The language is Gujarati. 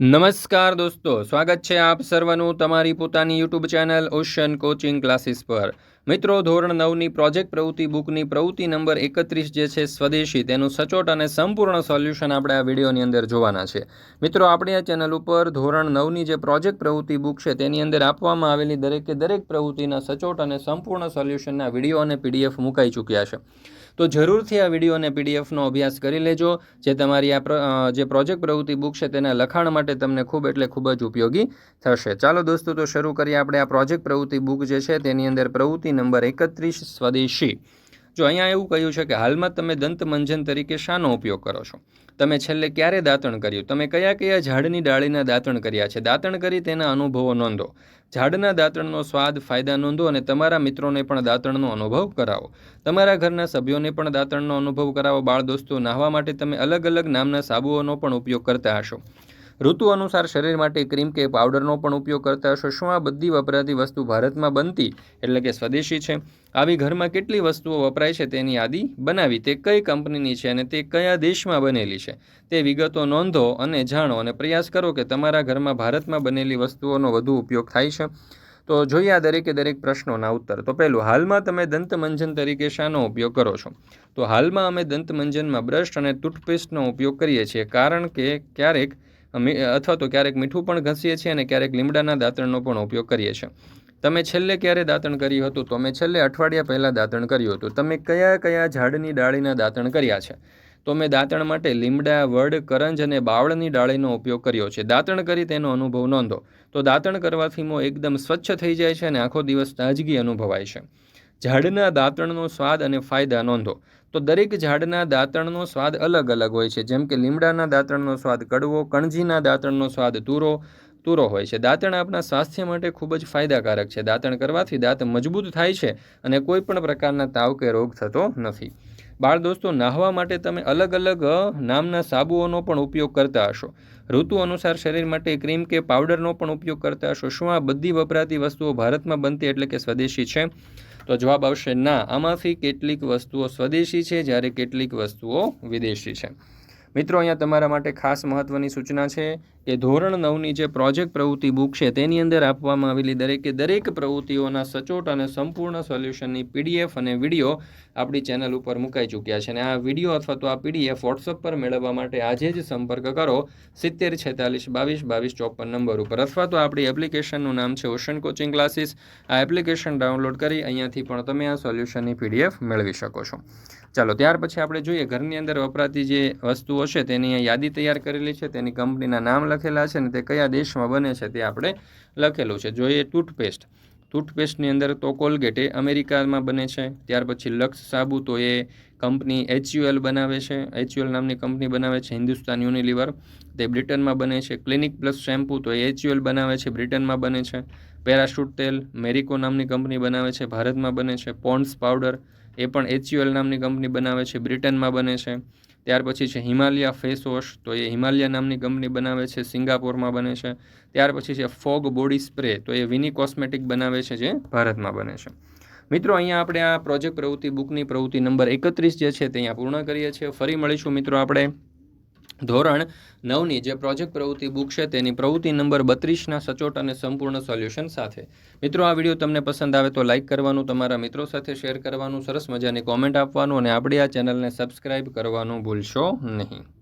નમસ્કાર દોસ્તો, સ્વાગત છે આપ સર્વનું તમારી પોતાની YouTube channel Ocean Coaching Classes પર. મિત્રો, ધોરણ નવની પ્રોજેક્ટ પ્રવૃત્તિ બુકની પ્રવૃત્તિ નંબર એકત્રીસ જે છે સ્વદેશી, તેનું સચોટ અને સંપૂર્ણ સોલ્યુશન આપણે આ વિડીયોની અંદર જોવાના છે. મિત્રો, આપણી આ ચેનલ ઉપર ધોરણ નવની જે પ્રોજેક્ટ પ્રવૃત્તિ બુક છે, તેની અંદર આપવામાં આવેલી દરેકે દરેક પ્રવૃત્તિના સચોટ અને સંપૂર્ણ સોલ્યુશનના વીડિયો અને પીડીએફ મુકાઈ ચૂક્યા છે. તો જરૂરથી આ વીડિયો અને પીડીએફનો અભ્યાસ કરી લેજો, જે તમારી આ જે પ્રોજેક્ટ પ્રવૃત્તિ બુક છે તેના લખાણ માટે તમને ખૂબ એટલે ખૂબ જ ઉપયોગી થશે. ચાલો દોસ્તો, તો શરૂ કરીએ આપણે આ પ્રોજેક્ટ પ્રવૃત્તિ બુક જે છે તેની અંદર પ્રવૃત્તિ નંબર એકત્રીસ સ્વદેશી. જો અહીંયા એવું કહ્યું છે કે હાલમાં તમે દંતમંજન તરીકે શાનો ઉપયોગ કરો છો? તમે છેલ્લે ક્યારે દાંતણ કર્યું? તમે કયા કયા ઝાડની ડાળીના દાંતણ કર્યા છે? દાંતણ કરી તેના અનુભવો નોંધો. ઝાડના દાંતણનો સ્વાદ, ફાયદા નોંધો અને તમારા મિત્રોને પણ દાંતણનો અનુભવ કરાવો. તમારા ઘરના સભ્યોને પણ દાંતણનો અનુભવ કરાવો. બાળ દોસ્તો નાહવા માટે તમે અલગ અલગ નામના સાબુઓનો પણ ઉપયોગ કરતા હશો. ઋતુ અનુસાર શરીર માટે ક્રીમ કે પાવડરનો પણ ઉપયોગ કરતા સુષ્મા બધી વપરાતી વસ્તુ ભારતમાં બનતી? એટલે કે સ્વદેશી છે. આવી ઘરમાં કેટલી વસ્તુઓ વપરાય છે તેની યાદી બનાવી. તે કઈ કંપનીની છે અને તે કયા દેશમાં બનેલી છે? તે વિગતો નોંધો અને જાણો અને પ્રયાસ કરો કે તમારા ઘરમાં ભારતમાં બનેલી વસ્તુઓનો વધુ ઉપયોગ થાય છે. તો જોઈએ આ દરેકે દરેક પ્રશ્નોના ઉત્તર. તો પહેલું, હાલમાં તમે દંતમંજન તરીકે શાનો ઉપયોગ કરો છો? તો હાલમાં અમે દંતમંજનમાં બ્રશ અને ટૂથપેસ્ટનો ઉપયોગ કરીએ છીએ. કારણ કે ક્યારેક અથવા તો ક્યારેક મીઠું પણ ઘસીએ છીએ અને ક્યારેક લીમડાના દાંતણનો પણ ઉપયોગ કરીએ છીએ. તમે છેલ્લે ક્યારે દાંતણ કર્યું હતું? તો મેં છેલ્લે અઠવાડિયા પહેલાં દાંતણ કર્યું હતું. તમે કયા કયા ઝાડની ડાળીના દાંતણ કર્યા છે? તો મેં દાંતણ માટે લીમડા, વડ, કરંજ અને બાવળની ડાળીનો ઉપયોગ કર્યો છે. દાંતણ કરી તેનો અનુભવ નોંધો. તો દાંતણ કરવાથી મો એકદમ સ્વચ્છ થઈ જાય છે અને આખો દિવસ તાજગી અનુભવાય છે. ઝાડના દાંતણનો સ્વાદ અને ફાયદા નોંધો. તો દરેક ઝાડના દાંતણનો સ્વાદ અલગ અલગ હોય છે. જેમ કે લીમડાના દાંતણનો સ્વાદ કડવો, કણજીના દાંતણનો સ્વાદ તુરો તુરો હોય છે. દાંતણ આપણા સ્વાસ્થ્ય માટે ખૂબ જ ફાયદાકારક છે. દાંતણ કરવાથી દાંત મજબૂત થાય છે અને કોઈ પણ પ્રકારના તાવ કે રોગ થતો નથી. બાળ દોસ્તો, નાહવા માટે તમે અલગ અલગ નામના સાબુઓનો પણ ઉપયોગ કરતા હશો. ઋતુ અનુસાર શરીર માટે ક્રીમ કે પાવડરનો પણ ઉપયોગ કરતા હશો. શું આ બધી વપરાતી વસ્તુઓ ભારતમાં બનતી એટલે કે સ્વદેશી છે? તો જવાબ આવશે ના. આમાંથી કેટલીક વસ્તુઓ સ્વદેશી છે જ્યારે કેટલીક વસ્તુઓ વિદેશી છે. મિત્રો, અહીંયા તમારા માટે ખાસ મહત્ત્વની સૂચના છે કે ધોરણ નવની જે પ્રોજેક્ટ પ્રવૃત્તિ બુક છે, તેની અંદર આપવામાં આવેલી દરેકે દરેક પ્રવૃત્તિઓના સચોટ અને સંપૂર્ણ સોલ્યુશનની પીડીએફ અને વીડિયો આપણી ચેનલ ઉપર મુકાઈ ચૂક્યા છે. અને આ વીડિયો અથવા તો આ પીડીએફ વોટ્સઅપ પર મેળવવા માટે આજે જ સંપર્ક કરો સિત્તેર છેતાલીસ બાવીસ બાવીસ ચોપન નંબર ઉપર. અથવા તો આપણી એપ્લિકેશનનું નામ છે ઓશન કોચિંગ ક્લાસીસ. આ એપ્લિકેશન ડાઉનલોડ કરી અહીંયાથી પણ તમે આ સોલ્યુશનની પીડીએફ મેળવી શકો છો. ચાલો, ત્યાર પછી આપણે જોઈએ ઘરની અંદર વપરાતી જે વસ્તુઓ છે તેની યાદી તૈયાર કરેલી છે, તેની કંપનીના નામ લખેલા છે અને તે કયા દેશમાં બને છે તે આપણે લખેલું છે. જોઈએ ટૂથપેસ્ટ. ટૂથપેસ્ટની અંદર તો કોલગેટ એ અમેરિકામાં બને છે. ત્યાર પછી લક્ષ સાબુ તો એ કંપની એચયુએલ બનાવે છે. એચયુએલ નામની કંપની બનાવે છે હિન્દુસ્તાન યુનિલિવર. તે બ્રિટનમાં બને છે. ક્લિનિક પ્લસ શેમ્પૂ તો એ એચયુએલ બનાવે છે, બ્રિટનમાં બને છે. પેરાશૂટ તેલ મેરિકો નામની કંપની બનાવે છે, ભારતમાં બને છે. પોન્ડ્સ પાવડર એ પણ એચયુએલ નામની કંપની બનાવે છે, બ્રિટનમાં બને છે. ત્યાર પછી છે હિમાલયા ફેસ વોશ તો એ હિમાલયા નામની કંપની બનાવે છે, સિંગાપોરમાં બને છે. ત્યાર પછી છે ફોગ બોડી સ્પ્રે, તો એ વિની કોસ્મેટિક બનાવે છે જે ભારતમાં બને છે. મિત્રો, અહીંયા આપણે આ પ્રોજેક્ટ પ્રવૃત્તિ, બુકની પ્રવૃત્તિ નંબર એકત્રીસ જે છે તે અહીંયા પૂર્ણ કરીએ છીએ. ફરી મળીશું મિત્રો આપણે. ધોરણ નવની જે પ્રોજેક્ટ પ્રવૃત્તિ બુક છે, તેની પ્રવૃત્તિ નંબર બત્રીસના સચોટ અને સંપૂર્ણ સોલ્યુશન સાથે. મિત્રો, આ વીડિયો તમને પસંદ આવે તો લાઇક કરવાનું, તમારા મિત્રો સાથે શેર કરવાનું, સરસ મજાની કોમેન્ટ આપવાનું અને આપણી આ ચેનલને સબસ્ક્રાઇબ કરવાનું ભૂલશો નહીં.